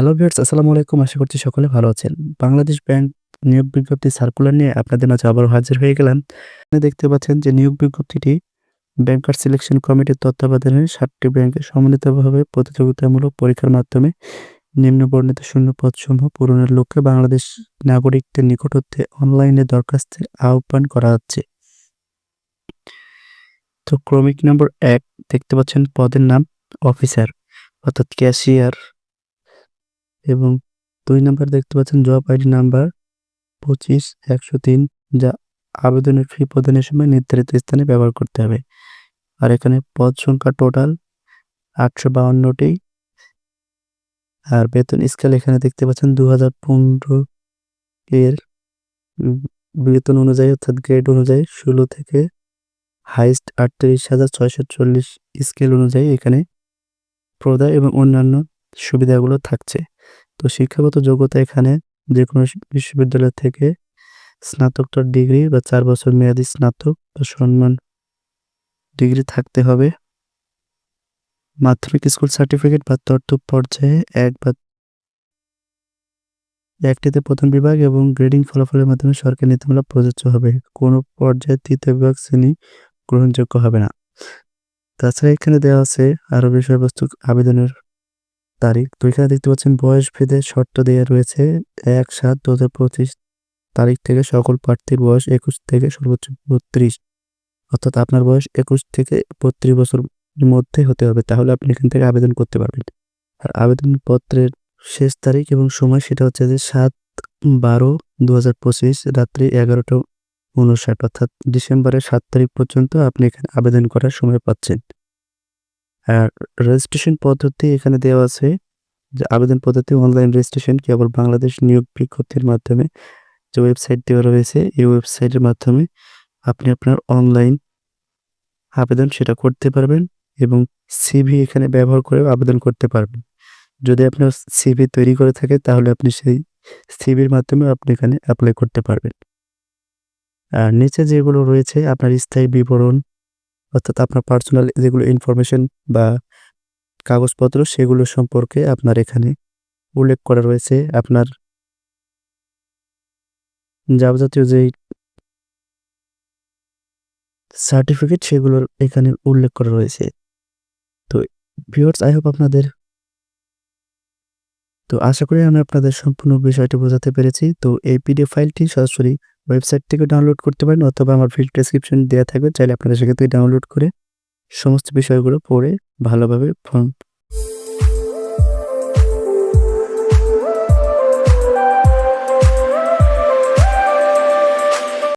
Hello viewers আসসালামু আলাইকুম। আশা করছি সকলে ভালো আছেন। বাংলাদেশ ব্যাংক নিয়োগ বিজ্ঞপ্তি সার্কুলার নিয়ে আপনাদের মাঝে আবারও হাজির হয়ে গেলাম। দেখতে পাচ্ছেন যে নিয়োগ বিজ্ঞপ্তিটি ব্যাংকার সিলেকশন কমিটির তত্ত্বাবধানে সাতটি ব্যাংকে সম্মিলিতভাবে প্রতিযোগিতামূলক পরীক্ষার মাধ্যমে নিম্ন বর্ণিত শূন্য পদসমূহ পূরণের লক্ষ্যে বাংলাদেশ নাগরিকদের নিকটত্বে অনলাইনে দরখাস্তের আহ্বান করা হচ্ছে। তো ক্রমিক নম্বর এক, দেখতে পাচ্ছেন পদের নাম অফিসার অর্থাৎ ক্যাশিয়ার এবং দুই নাম্বার দেখতে পাচ্ছেন জব আইডি নাম্বার পঁচিশ, একশো তিন, যা আবেদনের ফি প্রদানের সময় নির্ধারিত স্থানে ব্যবহার করতে হবে। আর এখানে পদ সংখ্যা টোটাল আটশো বাউন্নটি। আর বেতন স্কেল এখানে দেখতে পাচ্ছেন দু হাজার পনেরো এর বেতন অনুযায়ী, অর্থাৎ গ্রেড অনুযায়ী ষোলো থেকে হাইস্ট আটত্রিশ হাজার ছয়শো চল্লিশ স্কেল অনুযায়ী এখানে প্রদা এবং অন্যান্য সুবিধাগুলো থাকছে। তো শিক্ষাগত যোগ্যতা এখানে যে কোনো বিশ্ববিদ্যালয় থেকে স্নাতকোত্তর ডিগ্রি বা চার বছর মেয়াদী স্নাতক বা সম্মান ডিগ্রি থাকতে হবে। মাধ্যমিক স্কুল সার্টিফিকেট বা তথ্য পর্যায়ে এক বা একটিতে প্রথম বিভাগ এবং গ্রেডিং ফলাফলের মাধ্যমে সরকারি নীতিমালা প্রযোজ্য হবে। কোনো পর্যায়ে তৃতীয় বিভাগ শ্রেণি গ্রহণযোগ্য হবে না। তাছাড়া এখানে দেওয়া আছে আরও বিষয়বস্তু আবেদনের তারিখ। তো এখানে দেখতে পাচ্ছেন, বয়স ভেদে শর্ত দেওয়া রয়েছে এক সাত দু তারিখ থেকে সকল প্রার্থীর বয়স একুশ থেকে সর্বোচ্চ বত্রিশ। অর্থাৎ আপনার বয়স একুশ থেকে বত্রিশ বছর মধ্যে হতে হবে, তাহলে আপনি এখান থেকে আবেদন করতে পারবেন। আর আবেদনপত্রের শেষ তারিখ এবং সময় সেটা হচ্ছে যে সাত বারো দু হাজার পঁচিশ রাত্রি এগারোটা উনষাট, অর্থাৎ ডিসেম্বরের সাত তারিখ পর্যন্ত আপনি এখানে আবেদন করার সময় পাচ্ছেন। রেজিস্ট্রেশন পদ্ধতি এখানে দেওয়া আছে যে আবেদন পদ্ধতি অনলাইন রেজিস্ট্রেশন কেবল বাংলাদেশ নিয়োগ বিজ্ঞপ্তির মাধ্যমে যে ওয়েবসাইট দেওয়া রয়েছে, এই ওয়েবসাইটের মাধ্যমে আপনি আপনার অনলাইন আবেদন সেটা করতে পারবেন এবং সিভি এখানে ব্যবহার করে আবেদন করতে পারবেন। যদি আপনার সিভি তৈরি করে থাকে, তাহলে আপনি সেই সিভির মাধ্যমে আপনি এখানে অ্যাপ্লাই করতে পারবেন। আর নিচে যেগুলো রয়েছে, আপনার স্থায়ী বিবরণ অর্থাৎ আপনার পার্সোনাল যেগুলো ইনফরমেশন বা কাগজপত্র, সেগুলো সম্পর্কে আপনার এখানে উল্লেখ করা রয়েছে। আপনার যাবতীয় যেই সার্টিফিকেট সেগুলোর এখানে উল্লেখ করা রয়েছে। তো ভিউয়ার্স আই হোপ আপনাদের তো আশা করি আমি আপনাদের সম্পূর্ণ বিষয়টি বোঝাতে পেরেছি। তো এই পিডিএফ ফাইলটি সরাসরি ওয়েবসাইট থেকে ডাউনলোড করতে পারেন অথবা আমার ফিল্ড ডেসক্রিপশন দেওয়া থাকবে, চাইলে আপনাদের থেকে ডাউনলোড করে সমস্ত বিষয়গুলো পড়ে ভালোভাবে ফর্ম